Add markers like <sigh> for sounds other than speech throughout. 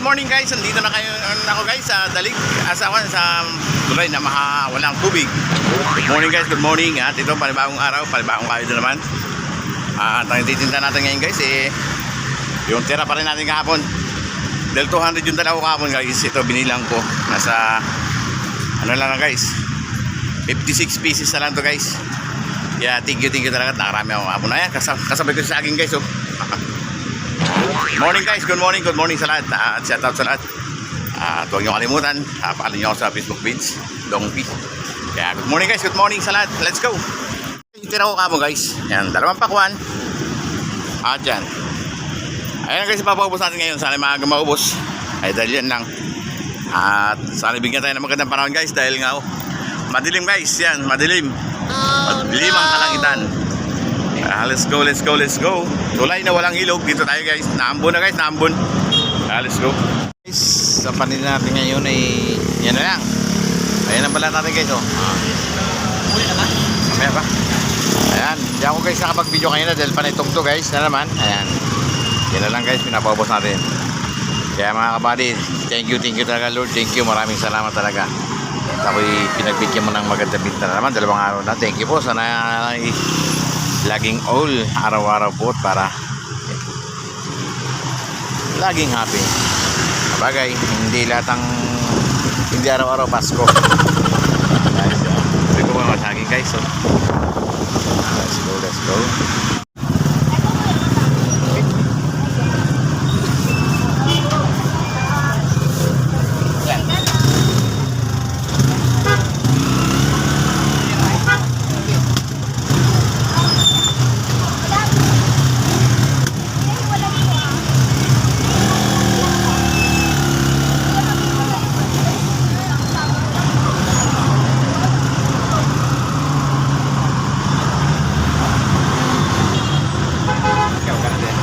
good morning guys. Andito na kayo ako guys sa Dalig, asawa sa tulay na walang tubig. Good morning guys, good morning. At ito panibagong araw, panibagong kayo naman. At ang titinda natin ngayon guys eh yung tira pa rin natin kahapon. Del 200 yung dala ko kahapon guys. Ito binilang ko. Nasa ano lang na guys. 56 pieces na lang to guys. Yeah, thank you, thank you talaga. Nakarami ako kahapon. Ayan, kasab kasabay ko sa akin guys. Oh. <laughs> Morning guys, good morning, good morning sa lahat. Ah, At shout out sa lahat. At huwag niyo kalimutan, uh, paalam niyo ako sa Facebook page, Dong P. Kaya good morning guys, good morning sa lahat. Let's go! Itira ko kamo guys. Yan, dalawang pakwan. At yan. Ayan guys, ipapaubos natin ngayon. Sana maaga maubos. Ay dahil yan lang. At sana bigyan tayo ng magandang panahon guys. Dahil nga oh, madilim guys. Yan, madilim. Madilim ang kalangitan. Ah, let's go, let's go, let's go. Tulay na walang ilog. Dito tayo guys. Naambon na guys, naambon. Ah, let's go. Guys, sa panin natin ngayon ay yan na lang. Ayan ang balat natin guys oh. Huli na ba? Mamaya pa. Ayan, hindi ako guys nakapag-video kanina dahil panitong to guys na naman. Ayan. Yan na lang guys, pinapaubos natin. Kaya mga kabady, thank you, thank you talaga Lord. Thank you, maraming salamat talaga. At ako'y pinagbigyan mo ng maganda binta na naman. Dalawang araw na. Thank you po. Sana ay laging all araw-araw po para laging happy. Sabagay, hindi lahat ng hindi araw-araw Pasko. Guys, uh, ko mga saging guys. So. Let's go, let's go. Ikaw ka na din.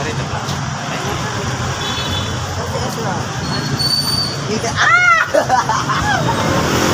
Dito lang. Dito. Ah! <laughs>